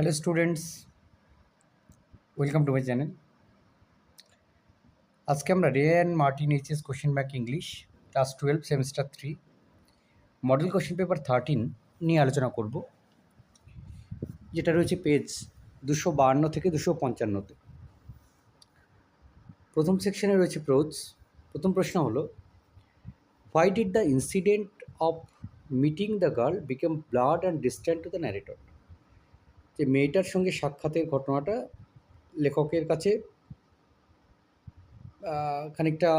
Hello students welcome to my channel আজকে আমরা Ray and Martin HS question bank English class twelve semester three model question paper thirteen নিয়ে আলোচনা করব, যেটা রয়েছে পেজ দুশো বাহান্ন থেকে দুশো পঞ্চান্নতে প্রথম সেকশনে রয়েছে প্রোজ প্রথম প্রশ্ন হলো why did the incident of meeting the girl became blurred and distant to the narrator যে মেয়েটার সঙ্গে সাক্ষাতের ঘটনাটা লেখকের কাছে খানিকটা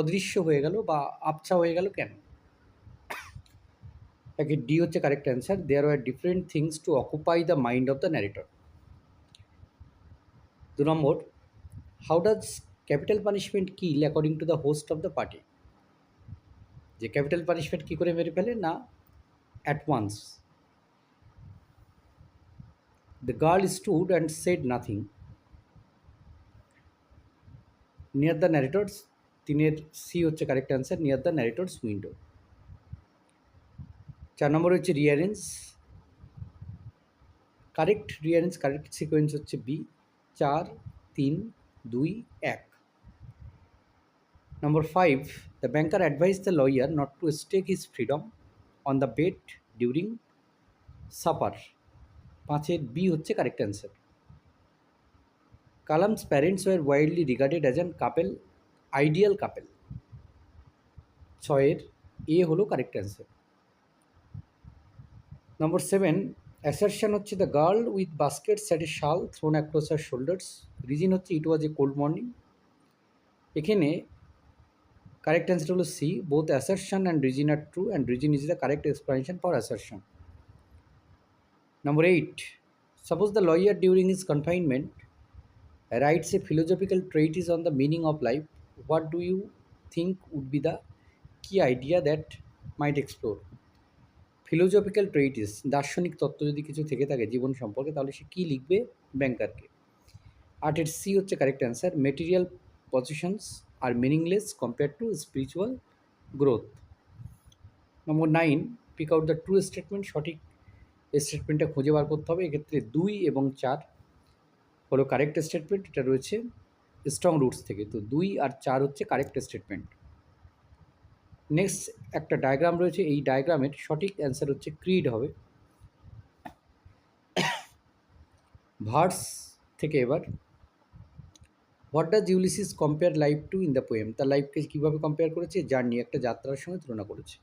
অদৃশ্য হয়ে গেল বা আবছা হয়ে গেল কেন? একে ডি হচ্ছে correct answer there are different things to occupy the mind of the narrator দু number how does capital punishment kill according to the host of the party যে ক্যাপিটাল পানিশমেন্ট কী করে মেরে ফেলে? না at once The girl stood and said nothing. Near the narrator's তিনের C হচ্ছে correct answer near the narrator's window চার নম্বর হচ্ছে rearrange correct rearrange correct sequence হচ্ছে বি চার, তিন, দুই, এক। Number five the banker advise the lawyer not to stake his freedom on the bed during supper পাঁচের বি হচ্ছে correct answer Kalam's parents were widely regarded as an couple ideal couple ছয়ের A হলো correct answer number seven assertion হচ্ছে the girl with basket sat a shawl thrown across R shoulders reason হচ্ছে it was a cold morning এখানে correct answer হলো C both assertion and reason are true and reason is the correct explanation for assertion Number 8. Suppose the lawyer during his confinement writes a philosophical treatise on the meaning of life. What do you think would be the key idea that might explore? Philosophical treatise দার্শনিক তত্ত্ব যদি কিছু থেকে থাকে জীবন সম্পর্কে তাহলে সে কী লিখবে ব্যাংকারকে আটের সি হচ্ছে correct answer material possessions are meaningless compare to spiritual growth number nine pick out the true statement সঠিক স্টেটমেন্টটা খুঁজে বার করতে হবে। এক্ষেত্রে দুই এবং চার হলো কারেক্ট স্টেটমেন্ট এটা রয়েছে স্ট্রং রুটস থেকে। তো দুই আর চার হচ্ছে কারেক্ট স্টেটমেন্ট নেক্সট একটা ডায়াগ্রাম রয়েছে, এই ডায়াগ্রামের সঠিক অ্যান্সার হচ্ছে ক্রিড হবে। ভার্স থেকে এবার what does Ulysses compare life to in the poem তার লাইফকে কীভাবে কম্পেয়ার করেছে? জার্নি একটা যাত্রার সঙ্গে তুলনা করেছে।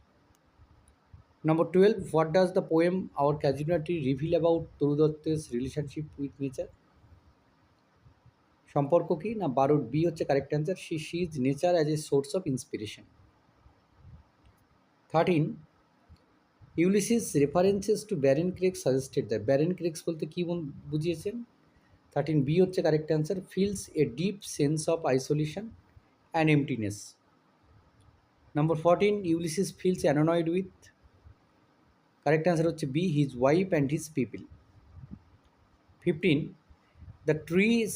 Number 12. What does the poem Our Casualty reveal about তরু দত্তের রিলেশনশিপ উইথ নেচার সম্পর্ক কি না বারোর বি হচ্ছে correct answer she sees nature as a source of inspiration thirteen Ulysses references to barren crags suggested the barren crags বলতে কী বুঝিয়েছেন? Thirteen B হচ্ছে correct answer feels a deep sense of isolation and emptiness number fourteen Ulysses feels annoyed with correct answer হচ্ছে B his wife and his people fifteen the tree is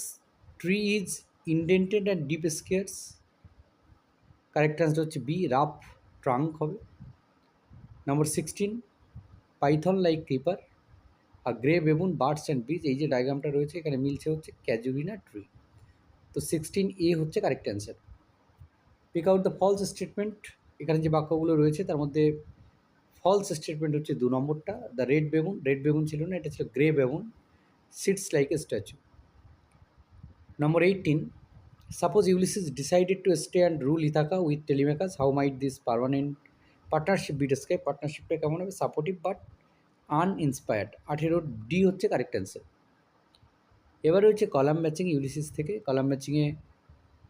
tree is indented and deep scars correct answer হচ্ছে B rough trunk হবে. Number sixteen python like creeper R grey baboon birds and bees এই যে ডায়াগ্রামটা রয়েছে, এখানে মিলছে হচ্ছে casuarina tree তো সিক্সটিন এ হচ্ছে correct answer pick out the false statement এখানে যে বাক্যগুলো রয়েছে, তার মধ্যে ফলস স্টেটমেন্ট হচ্ছে দু নম্বরটা the red baboon red baboon ছিল না, এটা ছিল গ্রে বেগুন sits like a statue number eighteen suppose Ulysses decided to stay and rule Ithaca with Telemachus how might this permanent partnership be describe পার্টনারশিপটা কেমন হবে? সাপোর্টিভ বাট আনইন্সপায়ার্ড আঠেরো D হচ্ছে correct answer এবারে হচ্ছে কলাম ম্যাচিং ইউলিসিস থেকে column ম্যাচিংয়ে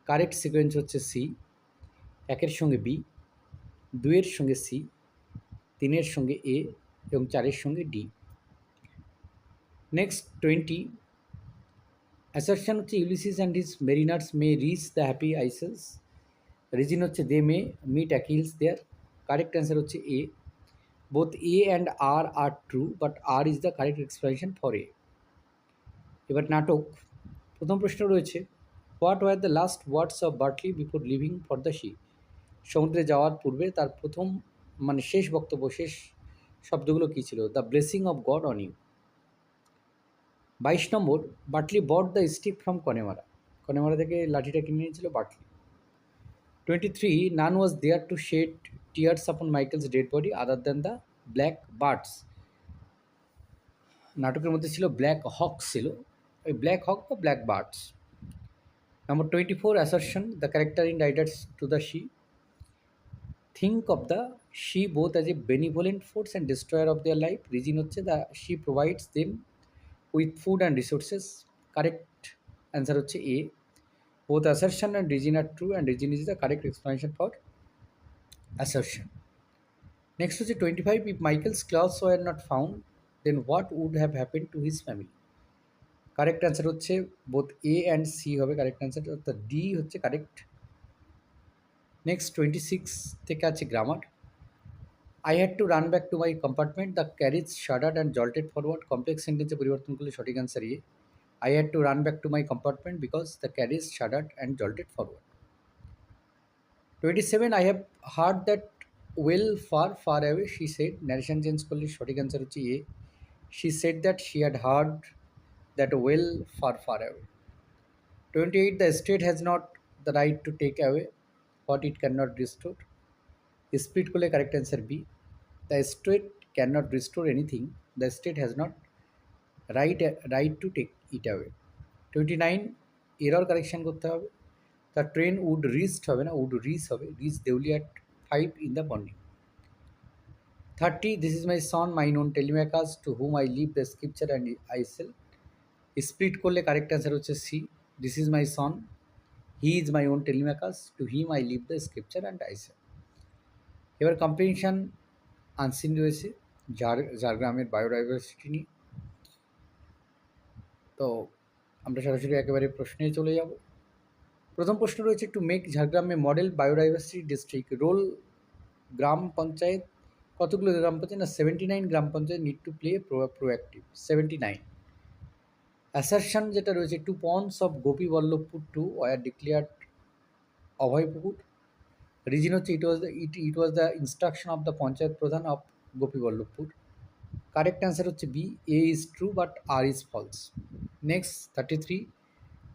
correct sequence হচ্ছে C একের সঙ্গে বি দুইয়ের সঙ্গে সি তিনের সঙ্গে এ এবং চারের সঙ্গে ডি। নেক্সট টোয়েন্টি অ্যাসারশন হচ্ছে Ulysses and his mariners may reach the happy আইসেস reason হচ্ছে they may meet Achilles there correct answer হচ্ছে A both A and R are true but R is the correct explanation for A এবার নাটক। প্রথম প্রশ্ন রয়েছে what were the last words of Bartley before leaving for the sea সমুদ্রে যাওয়ার পূর্বে তার প্রথম মানে শেষ বক্তব্য, শেষ শব্দগুলো কী ছিল? The blessing of God on you বাইশ number Bartley bought the stick from Connemara Connemara থেকে লাঠিটা কিনে নিয়েছিল Bartley twenty three none was there to shed tears upon Michael's dead body other than the black birds নাটকের মধ্যে ছিল black হক ছিল। ওই ব্ল্যাক হক বা black birds number twenty four assertion the character in Riders to the sea think of the sea both as a benevolent force and destroyer of their life reason হচ্ছে the sea provides them with food and resources correct answer হচ্ছে A both assertion and reason are true and reason is the correct explanation for assertion next হচ্ছে twenty five if Michael's clothes were not found then what would have happen to his family correct answer হচ্ছে both A and C হবে। Correct answer অর্থাৎ D হচ্ছে correct next twenty six থেকে আছে grammar I had to run back to my compartment the carriage shuddered and jolted forward complex সেন্টেন্সে পরিবর্তন করলে সঠিক অ্যান্সার ইয়ে I had to run back to my compartment because the carriage shuddered and jolted forward twenty seven I have heard that well far far away she said narration change করলে সঠিক answer হচ্ছে A she said that she had heard that well far far away twenty eight the state has not the right to take away what it cannot restore. Split করলে correct answer B the state can not restore anything the state has not right right to take it away twenty nine error correction করতে হবে। তার train would rest হবে না উড রিস হবে। রিস দেউলিয়াট five in the morning thirty this is my son my known Telemachus to whom I leave the scripture and I sell split করলে কারেক্ট অ্যান্সার হচ্ছে C this is my son he is my own Telemachus to him I leave the scripture and I sell এবার competition unseen রয়েছে যার ঝাড়গ্রামের biodiversity নিয়ে। তো আমরা সরাসরি একেবারে প্রশ্নে চলে যাব। প্রথম প্রশ্ন রয়েছে টু মেক ঝাড়গ্রামে মডেল বায়োডাইভার্সিটি ডিস্ট্রিক্ট রোল গ্রাম পঞ্চায়েত কতগুলো গ্রাম পঞ্চায়েত? না seventy nine gram panchayat need to play pro proactive seventy nine assertion যেটা রয়েছে two ponds of Gopiballavpur two were declared Abhaypukur reason হচ্ছে it was the it it was the instruction of the panchayat pradhan of Gopiballavpur correct answer হচ্ছে B A is true but R is false next thirty three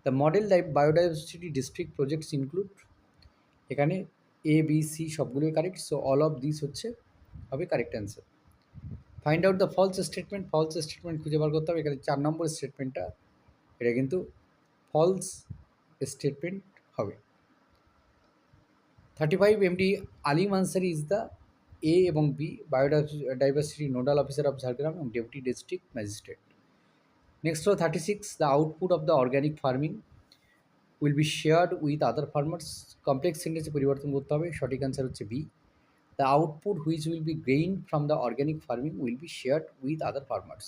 the model biodiversity district projects include এখানে A B C সবগুলোই correct so all of this হচ্ছে, হবে correct answer find out the false statement false statement খুঁজে বার করতে হবে, এখানে চার নম্বর স্টেটমেন্টটা এটা কিন্তু ফলস স্টেটমেন্ট হবে। Thirty five MD Alim Ansari is the A এবং B biodiversity nodal officer of Jhargram এবং ডেপুটি ডিস্ট্রিক্ট ম্যাজিস্ট্রেট নেক্সট হলো thirty six the output of the organic farming will be shared with other farmers complex সেন্টেন্সে পরিবর্তন করতে হবে, সঠিক answer হচ্ছে B the output output which be be from from the farming will be be with with other farmers.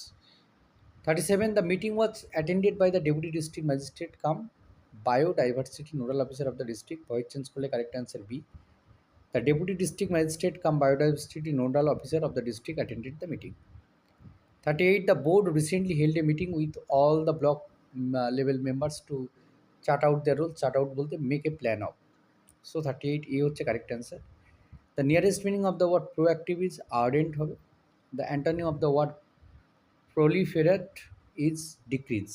37. The meeting was attended by the Deputy district magistrate come Biodiversity Nodal Officer of the district. Voice change করলে correct answer B. The Deputy District Magistrate come Biodiversity Nodal Officer of the district attended the meeting. 38. The board recently held a meeting with all the block uh, level members to chart out their role. Chart out বলতে make a plan of. So 38 A হচ্ছে correct answer. The nearest meaning of the word proactive is ardent হবে the antonym of the word proliferate is decrease